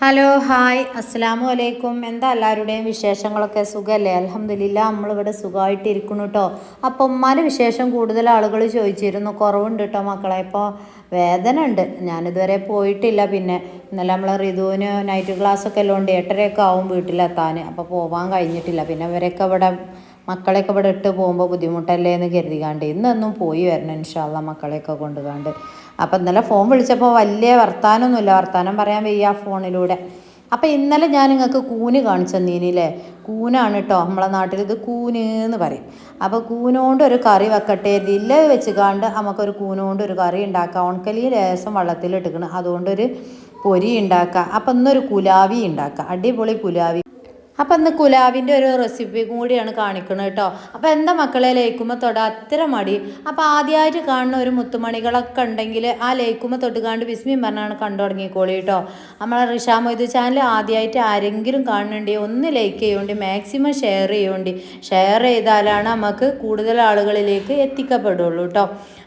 Hello hi. അസ്സാം വലൈക്കും എന്താ എല്ലാവരുടെയും വിശേഷങ്ങളൊക്കെ? സുഖമല്ലേ അലഹമില്ല നമ്മളിവിടെ സുഖമായിട്ട് ഇരിക്കുന്നു കേട്ടോ അപ്പം ഉമ്മാന്റെ വിശേഷം കൂടുതൽ ആളുകൾ ചോദിച്ചിരുന്നു. കുറവുണ്ട് കേട്ടോ മക്കളെ. ഇപ്പോൾ വേദന ഉണ്ട് ഞാനിതുവരെ പോയിട്ടില്ല. പിന്നെ ഇന്നലെ നമ്മൾ ഋതുവിന് നൈറ്റ് ക്ലാസ്സൊക്കെ ഉള്ളതുകൊണ്ട് എട്ടരയൊക്കെ ആവും വീട്ടിലെത്താൻ അപ്പോൾ പോകാൻ കഴിഞ്ഞിട്ടില്ല. പിന്നെ ഇവരൊക്കെ ഇവിടെ മക്കളെയൊക്കെ ഇവിടെ ഇട്ട് പോകുമ്പോൾ ബുദ്ധിമുട്ടല്ലേ എന്ന് കരുതികാണ്ട് ഇന്നൊന്നും പോയി വരണം ഇൻഷാല്ല മക്കളെയൊക്കെ കൊണ്ടുകാണ്ട്. അപ്പം ഇന്നലെ ഫോൺ വിളിച്ചപ്പോൾ വലിയ വർത്താനമൊന്നുമില്ല വർത്താനം പറയാൻ വയ്യ ഫോണിലൂടെ. അപ്പം ഇന്നലെ ഞാൻ നിങ്ങൾക്ക് കൂന് കാണിച്ചു തന്നീനില്ലേ കൂനാണ് കേട്ടോ നമ്മളെ നാട്ടിൽ ഇത് കൂന് എന്ന് പറയും. അപ്പോൾ കൂനോണ്ട് ഒരു കറി വെക്കട്ടെ ഇതില്ല വെച്ച് കാണ്ട് നമുക്കൊരു കൂനോണ്ട് ഒരു കറി ഉണ്ടാക്കാം. ഉണക്കലി രസം വെള്ളത്തിലിട്ടിക്കണം അതുകൊണ്ടൊരു പൊരി ഉണ്ടാക്കാം. അപ്പം ഇന്നൊരു കുലാവി ഉണ്ടാക്കാം. അടിപൊളി കുലാവി അപ്പം അന്ന് കുലാവിന്റെ ഒരു റെസിപ്പി കൂടിയാണ് കാണിക്കുന്നത് കേട്ടോ. അപ്പോൾ എന്താ മക്കളെ ലയിക്കുമ്പോൾ തൊട? അത്ര മടി. അപ്പോൾ ആദ്യമായിട്ട് കാണുന്ന ഒരു മുത്തുമണികളൊക്കെ ഉണ്ടെങ്കിൽ ആ ലയിക്കുമ്പോൾ തൊട്ട് കാണ്ട് വിസ്മയം പറഞ്ഞാണ് കണ്ടു തുടങ്ങിക്കോളി കേട്ടോ. നമ്മളെ റിഷാ മൊയ്തു ചാനൽ ആദ്യമായിട്ട് ആരെങ്കിലും കാണുന്നുണ്ടെങ്കിൽ ഒന്ന് ലൈക്ക് ചെയ്യുകൊണ്ട് മാക്സിമം ഷെയർ ചെയ്യുകൊണ്ട് ഷെയർ ചെയ്താലാണ് നമുക്ക് കൂടുതൽ ആളുകളിലേക്ക് എത്തിക്കപ്പെടുള്ളൂ കേട്ടോ.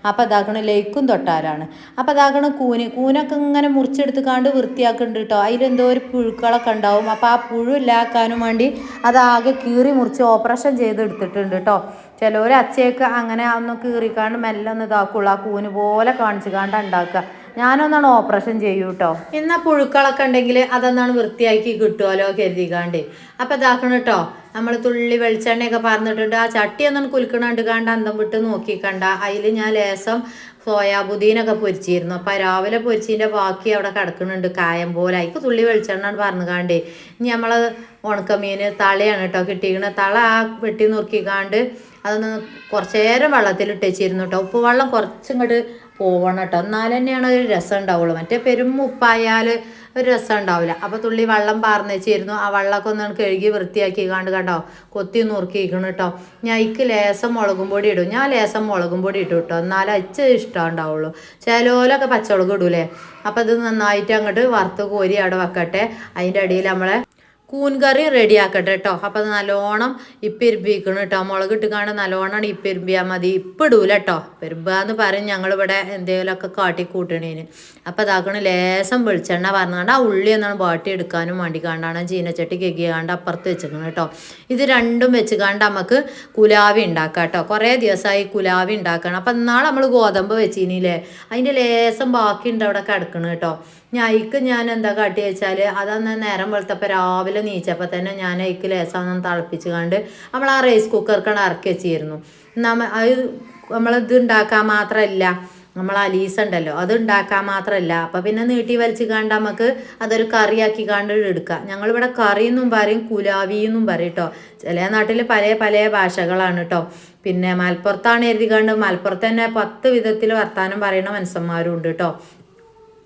അപ്പോൾ അതാക്കണ ലൈക്കും തൊട്ടാലാണ് അപ്പോൾ അതാക്കണ കൂന്. കൂനൊക്കെ ഇങ്ങനെ മുറിച്ചെടുത്ത് കാണ്ട് വൃത്തിയാക്കുന്നുണ്ട് കേട്ടോ. അതിലെന്തോ ഒരു പുഴുക്കളൊക്കെ ഉണ്ടാവും. അപ്പോൾ ആ പുഴു ഇല്ലാക്കാനും വേണ്ടി അതാകെ കീറി മുറിച്ച് ഓപ്പറേഷൻ ചെയ്ത് എടുത്തിട്ടുണ്ട് കേട്ടോ ചിലവർ അച്ചയൊക്കെ അങ്ങനെ ഒന്ന് കീറിക്കാണ്ട് മെല്ലെ ഒന്ന് ഇതാക്കുള്ളൂ. ആ കൂന് പോലെ കാണിച്ച് കാണ്ട് ഉണ്ടാക്കുക. ഞാനൊന്നാണ് ഓപ്പറേഷൻ ചെയ്യൂ കേട്ടോ എന്നാ പുഴുക്കളൊക്കെ ഉണ്ടെങ്കിൽ അതൊന്നാണ് വൃത്തിയാക്കി കിട്ടുമല്ലോ കരുതിക്കാണ്ട്. അപ്പം ഇതാക്കണം കേട്ടോ നമ്മൾ തുള്ളി വെളിച്ചെണ്ണയൊക്കെ പറഞ്ഞിട്ടുണ്ട് ആ ചട്ടി ഒന്നും കുലുക്കണണ്ട് കണ്ട് അന്തം വിട്ട് നോക്കിക്കണ്ട. അതിൽ ഞാൻ ലേസം സോയാബുദീനൊക്കെ പൊരിച്ചിരുന്നു. അപ്പം രാവിലെ പൊരിച്ചതിന്റെ ബാക്കി അവിടെ കിടക്കുന്നുണ്ട്. കായം പോലെ. അതിക്ക് തുള്ളി വെളിച്ചെണ്ണ പറഞ്ഞു കാണ്ടേ ഇനി നമ്മൾ ഉണക്കമീൻ തളയാണ് കേട്ടോ കിട്ടിയിരിക്കുന്നത് തള ആ വെട്ടി നുറുക്കിക്കാണ്ട് അതൊന്ന് കുറച്ചേരം വെള്ളത്തിൽ വെള്ളത്തിലിട്ട് വെച്ചിരുന്നു കേട്ടോ ഉപ്പ് വെള്ളം കുറച്ചിങ്ങോട്ട് പോവണം കേട്ടോ എന്നാൽ തന്നെയാണ് ഒരു രസം ഉണ്ടാവുള്ളൂ മറ്റേ പെരും ഉപ്പായാൽ ഒരു രസം ഉണ്ടാവില്ല അപ്പോൾ തുള്ളി വെള്ളം പാർന്ന് വെച്ചിരുന്നു ആ വെള്ളമൊക്കെ ഒന്ന് കഴുകി വൃത്തിയാക്കി കണ്ട്? കണ്ടോ കൊത്തി നുറുക്കിയിരിക്കണം കേട്ടോ ഞാൻ ഇക്ക് ലേസം മുളകും പൊടി ഇടും. ഞാൻ ലേസം മുളകും പൊടി ഇട്ടു കേട്ടോ എന്നാലും അച്ച ഇഷ്ടം ഉണ്ടാവുള്ളൂ ചിലോലൊക്കെ പച്ചമുളക് ഇടൂലേ? അപ്പോൾ ഇത് നന്നായിട്ട് അങ്ങോട്ട് വറുത്ത് കോരി അവിടെ വെക്കട്ടെ. അതിന്റെ അടിയിൽ നമ്മളെ കൂൻ റെഡിയാക്കട്ടെ കേട്ടോ അപ്പം അത് നല്ലോണം ഇപ്പിരിപ്പിക്കണം കേട്ടോ മുളക് ഇട്ടുകാണ്ട് നല്ലോണം ഇപ്പിരിപ്പിയാൽ മതി. ഇപ്പം ഇടൂല കേട്ടോ പെരുമ്പാന്ന് പറയും ഞങ്ങളിവിടെ എന്തെങ്കിലുമൊക്കെ കാട്ടി കൂട്ടണേന്. അപ്പം അതാക്കണ ലേശം വെളിച്ചെണ്ണ പറഞ്ഞുകൊണ്ട് ആ ഉള്ളി ഒന്നാണ് വാട്ടി എടുക്കാനും വേണ്ടി കാണ്ടാണ് ചീനച്ചട്ടി കെക്കിയാണ്ട് അപ്പുറത്ത് വെച്ചിരിക്കണം കേട്ടോ ഇത് രണ്ടും വെച്ച് കാണ്ട് നമുക്ക് കുലാവി ഉണ്ടാക്കാം കേട്ടോ കുറേ ദിവസമായി കുലാവി ഉണ്ടാക്കണം അപ്പം ഇന്നാൾ നമ്മൾ ഗോതമ്പ് വെച്ചിനില്ലേ? അതിന്റെ ലേശം ബാക്കിയുണ്ട് അവിടെ കിടക്കണം കേട്ടോ ഞാൻ അയക്ക് ഞാൻ എന്താ കാട്ടി വെച്ചാൽ അതന്ന് നേരം വെളുത്തപ്പോൾ രാവിലെ നീച്ചപ്പോൾ തന്നെ ഞാൻ അയക്ക് ലേസം തിളപ്പിച്ച് കണ്ട് നമ്മൾ ആ റൈസ് കുക്കർക്കാണ് ഇറക്കി വെച്ചിരുന്നു. നമ്മ അത് നമ്മളിത് ഉണ്ടാക്കാൻ മാത്രമല്ല നമ്മൾ അലീസ ഉണ്ടല്ലോ അത് ഉണ്ടാക്കാൻ മാത്രമല്ല അപ്പം പിന്നെ നീട്ടി വലിച്ച് കണ്ട് നമുക്ക് അതൊരു കറിയാക്കി കണ്ട് എടുക്കുക ഞങ്ങളിവിടെ കറി എന്നും പറയും കുലാവി എന്നും പറയും കേട്ടോ ചില നാട്ടിൽ പല പല ഭാഷകളാണ് കേട്ടോ പിന്നെ മലപ്പുറത്താണ് എഴുതി കണ്ട് മലപ്പുറത്ത് തന്നെ പത്ത് വിധത്തിൽ വർത്തമാനം പറയുന്ന മനുഷ്യന്മാരും ഉണ്ട് കേട്ടോ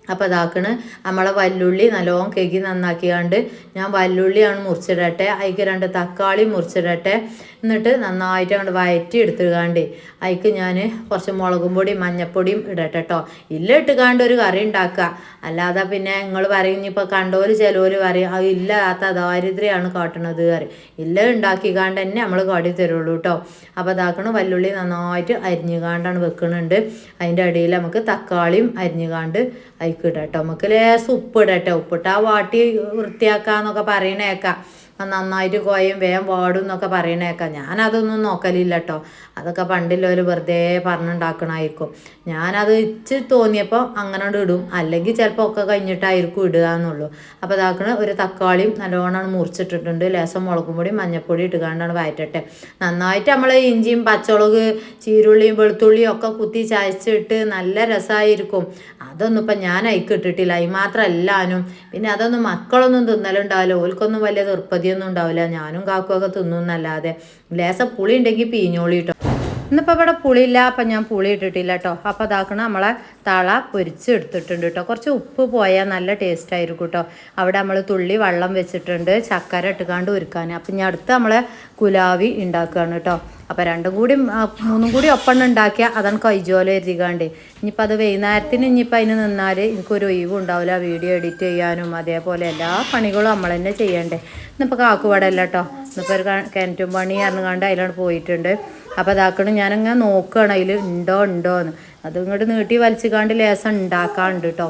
അപ്പോൾ ഇതാക്കണ്. നമ്മളെ വല്ലുള്ളി നല്ലോണം കെകി നന്നാക്കിയാണ്ട് ഞാൻ വല്ലുള്ളിയാണ് മുറിച്ചിടട്ടെ അതിക്ക് രണ്ട് തക്കാളി മുറിച്ചിടട്ടെ. എന്നിട്ട് നന്നായിട്ട് അങ്ങോട്ട് വയറ്റി എടുത്തിടുകാണ്ട് അതിക്ക് ഞാൻ കുറച്ച് മുളകും പൊടിയും മഞ്ഞപ്പൊടിയും ഇടട്ടെ കേട്ടോ ഇല്ല ഇട്ടുകാണ്ട് ഒരു കറി ഉണ്ടാക്കുക അല്ലാതെ പിന്നെ നിങ്ങൾ പറയും ഇനിയിപ്പോൾ കണ്ടോര് ചിലവര് പറയും അത് ഇല്ലാത്ത ദാരിദ്ര്യമാണ് കാട്ടണത് കറി ഇല്ല ഉണ്ടാക്കിക്കാണ്ട് തന്നെ നമ്മൾ കടി തരുള്ളൂ കേട്ടോ അപ്പോൾ അതാക്കണ് വല്ലുള്ളി നന്നായിട്ട് അരിഞ്ഞുകാണ്ടാണ് വെക്കുന്നുണ്ട് അതിന്റെ ഇടയിൽ നമുക്ക് തക്കാളിയും അരിഞ്ഞുകാണ്ട് അതിക്ക് ഇടാം കേട്ടോ നമുക്ക് ലേസം ഉപ്പ് ഇടട്ടെ. ഉപ്പിട്ടാ വാട്ടി വൃത്തിയാക്കാന്നൊക്കെ പറയണേക്കാം. നന്നായിട്ട് കോയും വേഗം വാടും എന്നൊക്കെ പറയണേക്കാം. ഞാനതൊന്നും നോക്കലില്ല കേട്ടോ അതൊക്കെ പണ്ടില്ലവർ വെറുതെ പറഞ്ഞുണ്ടാക്കണമായിരിക്കും ഞാനത് ഇച്ച് തോന്നിയപ്പോൾ അങ്ങനെ ഇടും. അല്ലെങ്കിൽ ചിലപ്പോൾ ഒക്കെ കഴിഞ്ഞിട്ടായിരിക്കും ഇടുക എന്നുള്ളൂ. അപ്പോൾ ഇതാക്കണ ഒരു തക്കാളിയും നല്ലോണം മുറിച്ചിട്ടിട്ടുണ്ട്. ലേസം മുളകും പൊടി മഞ്ഞപ്പൊടി ഇട്ടുകൊണ്ടാണ് വയറ്റട്ടെ. നന്നായിട്ട് നമ്മൾ ഇഞ്ചിയും പച്ചമുളക് ചീരുള്ളിയും വെളുത്തുള്ളിയും ഒക്കെ കുത്തി ചായച്ചിട്ട് നല്ല രസമായിരിക്കും അതൊന്നും ഇപ്പം ഞാൻ അയക്കിട്ടിട്ടില്ല അതിന് മാത്രമല്ലാനും പിന്നെ അതൊന്നും മക്കളൊന്നും തിന്നലുണ്ടാവില്ല. ഓൽക്കൊന്നും വലിയ നിർപ്പതിയൊന്നും ഉണ്ടാവില്ല. ഞാനും കാക്കുമൊക്കെ തിന്നുന്നല്ലാതെ ലേസം പുളി ഉണ്ടെങ്കിൽ പീഞ്ഞോളി ഇന്നിപ്പോൾ ഇവിടെ പുളിയില്ല. അപ്പം ഞാൻ പുളി ഇട്ടിട്ടില്ല കേട്ടോ അപ്പോൾ അതാക്കണം നമ്മളെ തള പൊരിച്ചെടുത്തിട്ടുണ്ട് കേട്ടോ കുറച്ച് ഉപ്പ് പോയാൽ നല്ല ടേസ്റ്റ് ആയിരിക്കും കേട്ടോ അവിടെ നമ്മൾ തുള്ളി വെള്ളം വെച്ചിട്ടുണ്ട് ചക്കര ഇട്ടുകാണ്ട് ഒരുക്കാൻ. അപ്പം ഞാൻ അടുത്ത് നമ്മളെ കുലാവി ഉണ്ടാക്കുകയാണ് കേട്ടോ അപ്പോൾ രണ്ടും കൂടി മൂന്നും കൂടി ഒപ്പം ഉണ്ടാക്കിയാൽ അതാണ് കൈജോല എഴുതിക്കാണ്ട് ഇനിയിപ്പോൾ അത് വൈകുന്നേരത്തിന് ഇനിയിപ്പോൾ അതിന് നിന്നാൽ എനിക്കൊരു ഒഴിവ് ഉണ്ടാവില്ല. വീഡിയോ എഡിറ്റ് ചെയ്യാനും അതേപോലെ എല്ലാ പണികളും നമ്മൾ തന്നെ ചെയ്യണ്ടേ. ഇന്നിപ്പോൾ കാക്കുപാടല്ല കേട്ടോ ഇന്നിപ്പോൾ ഒരു കിണറ്റും പണി അറിഞ്ഞുകൊണ്ട് അതിലാണ് പോയിട്ടുണ്ട്. അപ്പോൾ അതാക്കണം ഞാനങ്ങനെ നോക്കുകയാണ് അതിൽ ഉണ്ടോ ഉണ്ടോ എന്ന് അത് ഇങ്ങോട്ട് നീട്ടി വലിച്ചുകാണ്ട് ലേസം ഉണ്ടാക്കാറുണ്ട് കേട്ടോ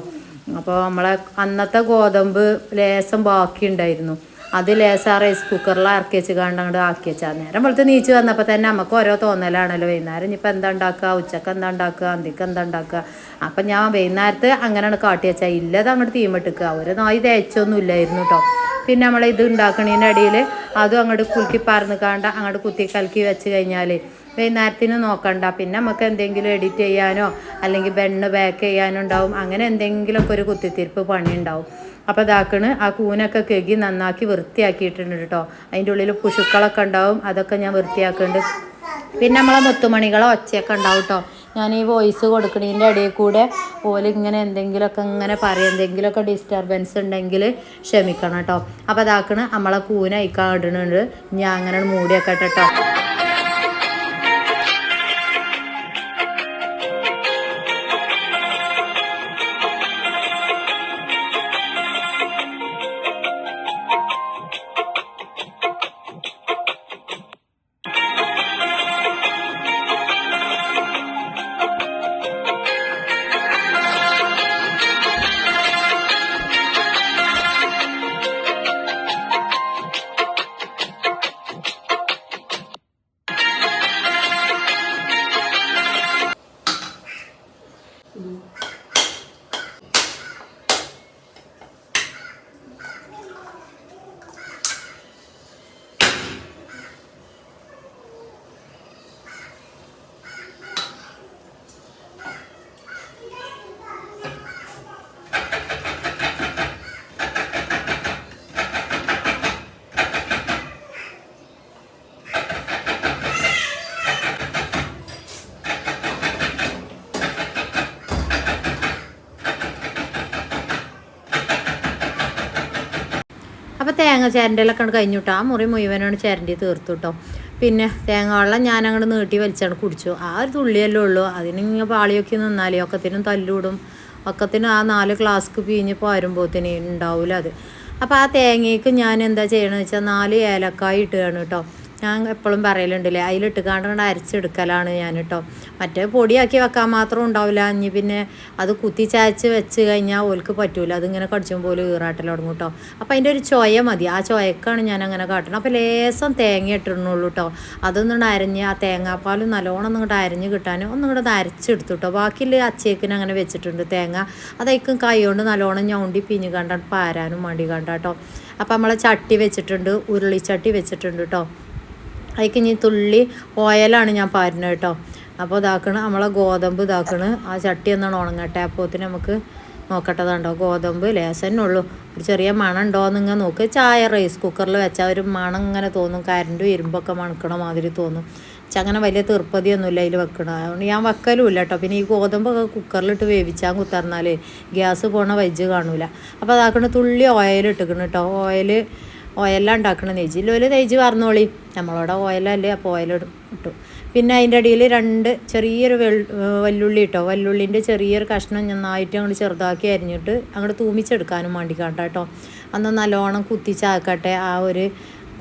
അപ്പോൾ നമ്മളെ അന്നത്തെ ഗോതമ്പ് ലേസം ബാക്കി ഉണ്ടായിരുന്നു അത് ലേസം ആ റൈസ് കുക്കറിൽ ഇറക്കി വെച്ച് കണ്ട് അങ്ങോട്ട് ആക്കി വെച്ചാൽ നേരം വെളുത്ത് നീച്ച് വന്നപ്പോൾ തന്നെ നമുക്ക് ഓരോ തോന്നലാണല്ലോ. വൈകുന്നേരം ഇനിയിപ്പോൾ എന്താ ഉണ്ടാക്കുക ഉച്ചയ്ക്ക് എന്താ ഉണ്ടാക്കുക അന്തിക്ക് എന്താ ഉണ്ടാക്കുക അപ്പം ഞാൻ വൈകുന്നേരത്ത് അങ്ങനെയാണ് കാട്ടി വെച്ചാൽ ഇല്ലത് അങ്ങോട്ട് തീമിട്ടിക്കുക ഒരു നായി തേച്ചൊന്നും ഇല്ലായിരുന്നു കേട്ടോ പിന്നെ നമ്മൾ ഇത് ഉണ്ടാക്കണതിന്റെ ഇടയിൽ അതും അങ്ങോട്ട് കുലുക്കി പറന്ന് കാണ്ട അങ്ങോട്ട് കുത്തി കലക്കി വെച്ച് കഴിഞ്ഞാൽ വൈകുന്നേരത്തിന് നോക്കണ്ട. പിന്നെ നമുക്ക് എന്തെങ്കിലും എഡിറ്റ് ചെയ്യാനോ അല്ലെങ്കിൽ ബെണ്ണ് ബാക്ക് ചെയ്യാനോ ഉണ്ടാവും. അങ്ങനെ എന്തെങ്കിലുമൊക്കെ ഒരു കുത്തിത്തിരിപ്പ് പണി ഉണ്ടാവും. അപ്പോൾ ഇതാക്കണ് ആ കൂനൊക്കെ കെകി നന്നാക്കി വൃത്തിയാക്കിയിട്ടുണ്ട് കേട്ടോ അതിന്റെ ഉള്ളിൽ പുഷുക്കളൊക്കെ ഉണ്ടാവും അതൊക്കെ ഞാൻ വൃത്തിയാക്കുന്നുണ്ട് പിന്നെ നമ്മളെ മുത്തുമണികളോ ഒച്ചയൊക്കെ ഉണ്ടാവും കേട്ടോ ഞാൻ ഈ വോയിസ് കൊടുക്കണതിന്റെ ഇടയിൽ കൂടെ ഓൽ ഇങ്ങനെ എന്തെങ്കിലുമൊക്കെ ഇങ്ങനെ പറയും. എന്തെങ്കിലുമൊക്കെ ഡിസ്റ്റർബൻസ് ഉണ്ടെങ്കിൽ ക്ഷമിക്കണം കേട്ടോ. അപ്പോൾ അതാക്കണ് നമ്മളെ കൂന ഇടുന്നുണ്ട് ഞാൻ അങ്ങനെ മൂടിയൊക്കെ കേട്ടോ. തേങ്ങ ചേരന്റെലൊക്കെ കഴിഞ്ഞു കേട്ടോ ആ മുറി മുഴുവനാണ് ചേരണ്ടി തീർത്തു കേട്ടോ പിന്നെ തേങ്ങ വെള്ളം ഞാൻ അങ്ങോട്ട് നീട്ടി വലിച്ചാണ് കുടിച്ചു. ആ ഒരു തുള്ളിയല്ലേ ഉള്ളൂ. അതിനിങ്ങനെ പാളിയൊക്കെ നിന്നാലേ ഒക്കത്തിനും തല്ലൂടും. ഒക്കത്തിനും ആ നാല് ഗ്ലാസ്ക്ക് പിഴിഞ്ഞ് പോരുമ്പോത്തിന് ഉണ്ടാവില്ല അത്. അപ്പോൾ ആ തേങ്ങയ്ക്ക് ഞാൻ എന്താ ചെയ്യണമെന്ന് വെച്ചാൽ നാല് ഏലക്കായ ഇട്ടുകയാണ് കേട്ടോ. ഞാൻ എപ്പോഴും പറയലുണ്ടല്ലേ അതിലിട്ട് കാണ്ട് അരച്ചെടുക്കലാണ് ഞാൻ കേട്ടോ മറ്റേ പൊടിയാക്കി വെക്കാൻ മാത്രം ഉണ്ടാവില്ല ഇനി പിന്നെ അത് കുത്തി ചായച്ച് വെച്ച് കഴിഞ്ഞാൽ ഓൽക്ക് പറ്റൂല അതിങ്ങനെ കടിച്ചും പോലെ ഈറാട്ടൽ തുടങ്ങും കേട്ടോ അപ്പോൾ അതിന്റെ ഒരു ചോയ മതി ആ ചോയക്കാണ് ഞാൻ അങ്ങനെ കാട്ടണം അപ്പോൾ ലേസം തേങ്ങ ഇട്ടിടണുള്ളൂ കേട്ടോ അതൊന്നും അരഞ്ഞ് ആ തേങ്ങാപ്പാലും നല്ലോണം ഒന്നും അരഞ്ഞ് കിട്ടാൻ ഒന്നും കൂടെ അരച്ചെടുത്തു കേട്ടോ ബാക്കിയുള്ള അച്ചേക്കിന് അങ്ങനെ വെച്ചിട്ടുണ്ട് തേങ്ങ. അതായിരിക്കും കൈ കൊണ്ട് നല്ലോണം ഞൗണ്ടി പിഞ്ഞ് കണ്ടാണ് പാരാനും മടി കണ്ടാട്ടോ അപ്പോൾ നമ്മളെ ചട്ടി വെച്ചിട്ടുണ്ട് ഉരുളിച്ചട്ടി വെച്ചിട്ടുണ്ട് കേട്ടോ അതിക്ക് ഇനി തുള്ളി ഓയിലാണ് ഞാൻ പാരുന്നത് കേട്ടോ. അപ്പോൾ ഇതാക്കണ് നമ്മളെ ഗോതമ്പ് ഇതാക്കണ്. ആ ചട്ടി ഒന്നാണ് ഉണങ്ങട്ടെ. അപ്പോത്തിന് നമുക്ക് നോക്കട്ടതാണ്ടോ. ഗോതമ്പ് ലേസന്നെ ഉള്ളൂ. ഒരു ചെറിയ മണം ഉണ്ടോയെന്ന് ഇങ്ങനെ നോക്ക്. ചായ റൈസ് കുക്കറിൽ വെച്ചാൽ ഒരു മണം ഇങ്ങനെ തോന്നും. കരണ്ടും ഇരുമ്പൊക്കെ മണക്കണ മാതിരി തോന്നും. പക്ഷെ അങ്ങനെ വലിയ തീർപ്പതിയൊന്നുമില്ല അതിൽ വെക്കണം. അതുകൊണ്ട് ഞാൻ വെക്കലും ഇല്ല കേട്ടോ. പിന്നെ ഈ ഗോതമ്പൊക്കെ കുക്കറിലിട്ട് വേവിച്ചാൽ കുത്തർന്നാൽ ഗ്യാസ് പോണ വൈജ് കാണൂല. അപ്പോൾ അതാക്കണ തുള്ളി ഓയിൽ ഇട്ടിക്കണം കേട്ടോ. ഓയിൽ ഓയിലാണ് ഉണ്ടാക്കണം നെയ്ജില്ലോൽ നെയ്ജ് പറഞ്ഞോളി നമ്മളവിടെ ഓയിലല്ലേ അപ്പോൾ ഓയിൽ ഇട്ടു. പിന്നെ അതിന്റെ അടിയിൽ രണ്ട് ചെറിയൊരു വല്ലുള്ളി ഇട്ടോ. വല്ലുള്ളിന്റെ ചെറിയൊരു കഷ്ണം നന്നായിട്ട് അങ്ങോട്ട് ചെറുതാക്കി അരിഞ്ഞിട്ട് അങ്ങോട്ട് തൂമിച്ചെടുക്കാനും വേണ്ടി കേട്ടോ അന്ന് നല്ലോണം കുത്തിച്ചാക്കട്ടെ ആ ഒരു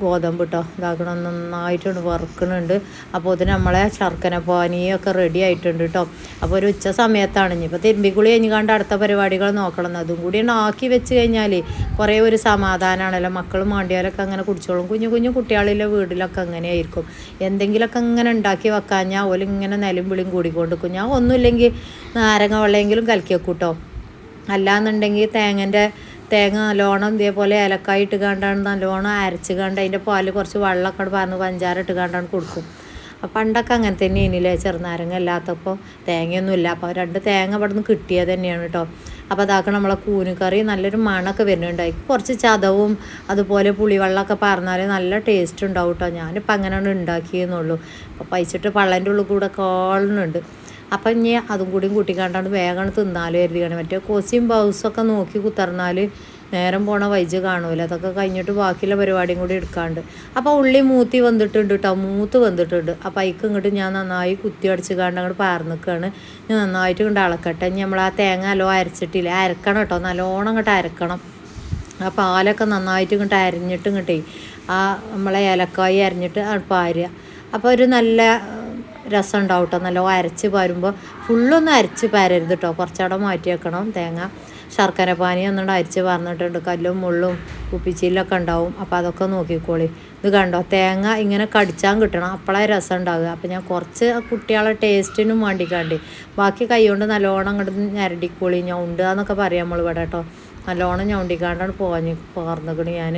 ഗോതമ്പ് കേട്ടോ ഇതാക്കണം നന്നായിട്ടുണ്ട് വറുക്കണുണ്ട്. അപ്പോൾ ഇതിന് നമ്മളെ ശർക്കര പാനിയൊക്കെ റെഡി ആയിട്ടുണ്ട് കേട്ടോ അപ്പോൾ ഒരു ഉച്ച സമയത്താണ്. ഇനിയിപ്പോൾ തിരുമ്പിക്കുളി കഴിഞ്ഞ് കണ്ട് അടുത്ത പരിപാടികൾ നോക്കണം. അതും കൂടി ആക്കി വെച്ച് കഴിഞ്ഞാൽ കുറേ ഒരു സമാധാനമാണല്ലോ മക്കളും മാണ്ടിയാലൊക്കെ അങ്ങനെ കുടിച്ചോളും. കുഞ്ഞു കുഞ്ഞു കുട്ടികളിലെ വീട്ടിലൊക്കെ അങ്ങനെ ആയിരിക്കും എന്തെങ്കിലുമൊക്കെ ഇങ്ങനെ ഉണ്ടാക്കി വെക്കാഞ്ഞാൽ ഓൽ ഇങ്ങനെ നിലം വിളിയും കൂടിക്കൊണ്ടിരിക്കും. ഞാൻ ഒന്നുമില്ലെങ്കിൽ നാരങ്ങ വെള്ളമെങ്കിലും കലക്കി വെക്കും കേട്ടോ അല്ലാന്നുണ്ടെങ്കിൽ തേങ്ങന്റെ തേങ്ങ നല്ലോണം ഇതേപോലെ ഏലക്കായ ഇട്ട് കണ്ടാണ് നല്ലോണം അരച്ച് കണ്ട് അതിന്റെ പാൽ കുറച്ച് വെള്ളമൊക്കെ പറഞ്ഞ് പഞ്ചാര ഇട്ട് കണ്ടാണ് കൊടുക്കും. അപ്പം പണ്ടൊക്കെ അങ്ങനെ തന്നെ ഇനിയില്ലേ ചെറുനാരങ്ങ തേങ്ങയൊന്നും ഇല്ല അപ്പോൾ രണ്ട് തേങ്ങ ഇവിടെ നിന്ന് കിട്ടിയത് തന്നെയാണ് കേട്ടോ. അപ്പോൾ അതാക്കി നമ്മളെ കൂനുകറി നല്ലൊരു മണമൊക്കെ വരുന്നുണ്ടായി കുറച്ച് ചതവും അതുപോലെ പുളിവെള്ളമൊക്കെ പറഞ്ഞാൽ നല്ല ടേസ്റ്റ് ഉണ്ടാവും കേട്ടോ. ഞാനിപ്പോൾ അങ്ങനെയാണ് ഉണ്ടാക്കിയെന്നുള്ളൂ. അപ്പോൾ പൈച്ചിട്ട് പള്ളന്റെ ഉള്ളിൽ കൂടെ കോളുന്നുണ്ട് അപ്പം ഇനി അതും കൂടിയും കൂട്ടിക്കാണ്ടാണ് വേഗം തിന്നാലും കരുതിയാണ് മറ്റേ കൊസിയും ബൗസൊക്കെ നോക്കി കുത്തർന്നാൽ നേരം പോണ വൈജ് കാണൂല. അതൊക്കെ കഴിഞ്ഞിട്ട് ബാക്കിയുള്ള പരിപാടിയും കൂടി എടുക്കാണ്ട്. അപ്പോൾ ഉള്ളി മൂത്തി വന്നിട്ടുണ്ട് കേട്ടോ മൂത്ത് വന്നിട്ടുണ്ട് അപ്പോൾ അതിക്ക് ഇങ്ങോട്ട് ഞാൻ നന്നായി കുത്തി അടിച്ച് കാണ്ട് അങ്ങോട്ട് പാർന്നിക്കാണ്. ഞാൻ നന്നായിട്ട് ഇങ്ങോട്ട് അളക്കട്ടെ. നമ്മൾ ആ തേങ്ങ അല്ലോ അരച്ചിട്ടില്ല? അരക്കണം കേട്ടോ നല്ലോണം ഇങ്ങോട്ട് അരക്കണം. ആ പാലൊക്കെ നന്നായിട്ട് ഇങ്ങോട്ട് അരിഞ്ഞിട്ട് ഇങ്ങോട്ടേ. ആ നമ്മളെ ഏലക്കായി അരിഞ്ഞിട്ട് പാരുക അപ്പോൾ ഒരു നല്ല രസം ഉണ്ടാവും കേട്ടോ നല്ല അരച്ച് പാരുമ്പോൾ ഫുള്ളൊന്നും അരച്ച് പാരരുത് കേട്ടോ കുറച്ചവിടെ മാറ്റി വെക്കണം. തേങ്ങ ശർക്കര പാനി ഒന്നുകൊണ്ട് അരിച്ച് പറഞ്ഞിട്ടുണ്ട് കല്ലും മുള്ളും കുപ്പിച്ചില്ലൊക്കെ ഉണ്ടാവും. അപ്പോൾ അതൊക്കെ നോക്കിക്കോളി. ഇത് കണ്ടോ? തേങ്ങ ഇങ്ങനെ കടിച്ചാൻ കിട്ടണം. അപ്പോഴേ രസം ഉണ്ടാവുക അപ്പോൾ ഞാൻ കുറച്ച് കുട്ടികളെ ടേസ്റ്റിനും വേണ്ടിക്കാണ്ട്. ബാക്കി കൈ കൊണ്ട് നല്ലോണം അങ്ങോട്ട് ഞരടിക്കോളി. ഞാൻ ഉണ്ട് എന്നൊക്കെ പറയാം നമ്മൾ ഇവിടെ കേട്ടോ നല്ലോണം ഞൊണ്ടിക്കാണ്ടാണ് പോഞ്ഞ് പോർന്നിക്കണ് ഞാൻ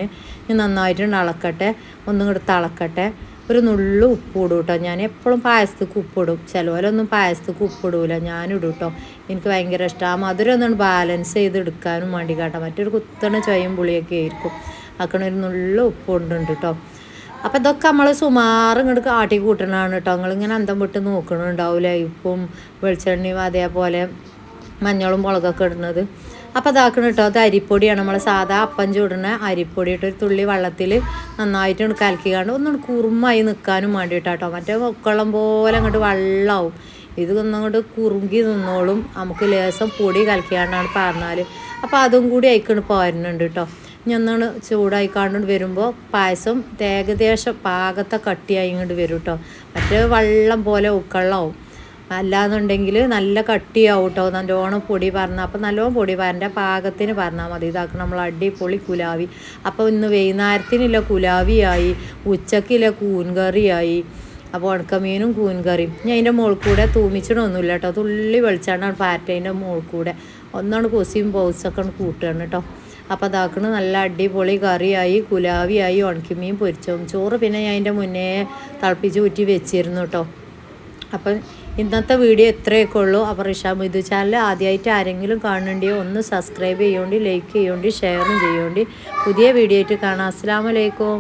ഞാൻ നന്നായിട്ടുണ്ട് അളക്കട്ടെ. ഒന്നും കൂടെ തിളക്കട്ടെ. ഒരു നുള്ളു ഉപ്പിടും കേട്ടോ ഞാൻ എപ്പോഴും പായസത്തേക്ക് ഉപ്പിടും. ചിലവരൊന്നും പായസത്തേക്ക് ഉപ്പിടൂല. ഞാനിടും കേട്ടോ എനിക്ക് ഭയങ്കര ഇഷ്ടമാണ് മധുരം ഒന്നും ബാലൻസ് ചെയ്ത് എടുക്കാനും വേണ്ടി കേട്ടോ മറ്റൊരു കുത്തണ ചൊയും പുളിയൊക്കെ ആയിരിക്കും. ഒരു നുള്ളു ഉപ്പുണ്ടുണ്ട് കേട്ടോ അപ്പം ഇതൊക്കെ നമ്മൾ സുമാറ് ഇങ്ങോട്ട് കാട്ടി കൂട്ടണതാണ് കേട്ടോ നിങ്ങളിങ്ങനെ അന്തം വിട്ട് നോക്കണുണ്ടാവില്ല ഉപ്പും വെളിച്ചെണ്ണയും അതേപോലെ മഞ്ഞളും മുളകൊക്കെ ഇടുന്നത്. അപ്പോൾ അതാക്കണം കേട്ടോ അത് അരിപ്പൊടിയാണ്. നമ്മൾ സാധാ അപ്പം ചൂടുന്ന അരിപ്പൊടി ഇട്ട് ഒരു തുള്ളി വെള്ളത്തിൽ നന്നായിട്ട് കലക്കിക്കാണ്ട് ഒന്നും കുറുമായി നിൽക്കാനും വേണ്ടിയിട്ടാട്ടോ മറ്റേ മൊക്കളം പോലെ അങ്ങോട്ട് വെള്ളമാവും ഇത് ഒന്നങ്ങോട്ട് കുറുങ്കി നിന്നോളും. നമുക്ക് ലേസം പൊടി കലക്കിയാണ്ടാണ് പറഞ്ഞാൽ അപ്പോൾ അതും കൂടി അയക്കണ് പോരുന്നുണ്ട് കേട്ടോ ഇനി ഒന്നാണ് ചൂടായിക്കാണ്ട് വരുമ്പോൾ പായസം ഏകദേശം പാകത്തെ കട്ടിയായി ഇങ്ങോട്ട് വരും കേട്ടോ മറ്റേ വെള്ളം പോലെ ഉക്കള്ളാവും. അല്ലാന്നുണ്ടെങ്കിൽ നല്ല കട്ടിയാവും കേട്ടോ നല്ലോണം പൊടി പറഞ്ഞ അപ്പം നല്ലോണം പൊടി പറഞ്ഞ പാകത്തിന് പറഞ്ഞാൽ മതി. ഇതാക്കണം നമ്മൾ അടിപൊളി കുലാവി. അപ്പോൾ ഇന്ന് വൈകുന്നേരത്തിനില്ല കുലാവിയായി ഉച്ചക്കില്ല കൂൻകറിയായി. അപ്പോൾ ഉണക്കമീനും കൂൻകറിയും. ഞാൻ അതിന്റെ മുകളിൽ കൂടെ തൂമിച്ചിടൊന്നുമില്ല കേട്ടോ തുള്ളി വെളിച്ചാണ്ടാണ് പാറ്റേന്റെ മുകളിൽ കൂടെ ഒന്നാണ് കൊസിയും പൗസൊക്കെ കൂട്ടുകയാണ് കേട്ടോ. അപ്പോൾ അതാക്കണ് നല്ല അടിപൊളി കറിയായി കുലാവിയായി ഉണക്കിമീൻ പൊരിച്ചോ ചോറ് പിന്നെ ഞാൻ അതിന്റെ മുന്നേ തിളപ്പിച്ച് ഊറ്റി വെച്ചിരുന്നു കേട്ടോ. അപ്പം ഇന്നത്തെ വീഡിയോ ഇത്രയൊക്കെ ഉള്ളൂ. അപ്പോൾ റിഷാബ് മിതു ചാനൽ ആദ്യമായിട്ട് ആരെങ്കിലും കാണണമെങ്കിൽ ഒന്ന് സബ്സ്ക്രൈബ് ചെയ്യോണ്ടി ലൈക്ക് ചെയ്യോണ്ടി ഷെയറും ചെയ്യോണ്ടി. പുതിയ വീഡിയോ ആയിട്ട് കാണാം. അസ്സാം വലൈക്കും